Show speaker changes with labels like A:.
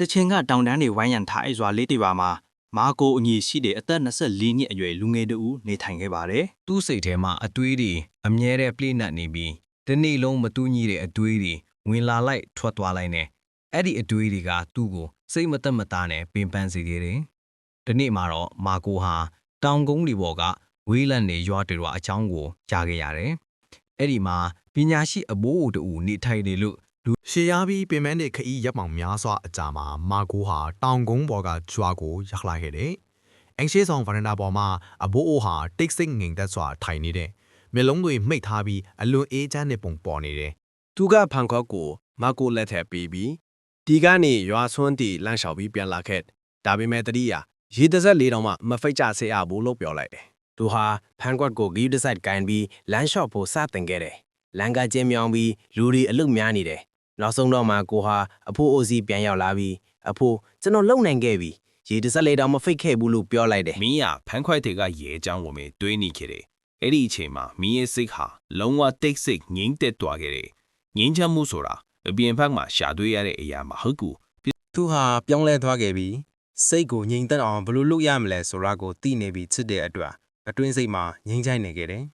A: တချင်ကတောင်တန်းတွေဝိုင်းရံထားအိစွာလေးတွေပါမှာမာကိုအညီရှိတဲ့အသက်24နှစ်အရွယ်လူငယ်တူနေထိုင်ခဲ့ပါတယ်
B: သူ့စိတ်ထဲမှာအတွေးတွေအမြဲတမ်းပြည့်နှက်နေပြီးဒီနေ့လုံးမတူးညီတဲ့အတွေးတွေဝင်လာလိုက်ထွက်သွားလိုက်နေအဲ့ဒီအတွေးတွေကသူ့ကိုစိတ်မသက်မသားနဲ့ပင်ပန်းစေခဲ့တယ်ဒီနေ့မှာတော့မာကိုဟာတောင်ကုန်းတွေပေါ်ကဝေးလံနေရွာတွေအကြောင်းကိုကြားခဲ့ရတယ်အဲ့ဒီမှာပညာရှိအဘိုးအိုတူနေထိုင်နေလို့
C: ရှေးရပြီးပင်မတဲ့ခရီးရပ်ပေါင်များစွာအကြာမှာမာကိုဟာတောင်ကုန်းပေါ်ကကျွာကိုရောက်လာခဲ့တယ်။အင်ရှေဆောင်ဗရန်ဒါပေါ်မှာအဘိုးအိုဟာတိတ်ဆိတ်ငိမ်သက်စွာထိုင်နေတဲ့မျက်လုံးတွေမှိတ်ထားပြီးအလွန်အေးချမ်းတဲ့ပုံပေါ်နေတယ်
D: သူကဖန်ခေါက်ကိုမကိုလက်ထက်ပြီးပြီးဒီကနေရွာဆွန်းတီလန့်လျှောက်ပြီးပြန်လာခဲ့ဒါပေမဲ့တတိယရေတစက်လေးတောင်မှမဖိတ်ကြစေအဘူးလို့ပြောလိုက်တယ်သူဟာဖန်ခွက်ကိုဂီးတစ်ဆိုင်ကန်ပြီးလမ်းလျှောက်ဖို့စတင်ခဲ့တယ်လမ်းကကျင်းမြောင်းပြီးလူတွေအလုများနေတယ် နောက်ဆုံးတော့မှကိုဟာအဖိုးအိုစီပြန်ရောက်လာပြီးအဖိုးကျွန်တော်လုံနိုင်ခဲ့ပြီရေတစက်လေးတောင်မဖိတ်ခဲ့ဘူးလို့ပြောလိုက်တယ်
E: မင်းကဖန်ခွိုက်တွေကရဲအကြောင်းဝင်မေတွေးနေခဲ့တယ်။အဲ့ဒီအချိန်မှာမင်းရဲ့စိတ်ဟာလုံးဝတိတ်ဆိတ်ငြိမ့်သက်သွားခဲ့တယ်။ငြိမ်းချမ်းမှုဆိုတာအပြင်ဘက်မှာရှာတွေ့ရတဲ့အရာမဟုတ်ဘူး
F: သူဟာပြောင်းလဲသွားခဲ့ပြီးစိတ်ကိုငြိမ်သက်အောင်ဘယ်လိုလုပ်ရမလဲဆိုတာကိုသိနေပြီးချစ်တဲ့အတွက်အတွင်းစိတ်မှာငြိမ်ချိုင်းနေခဲ့တယ်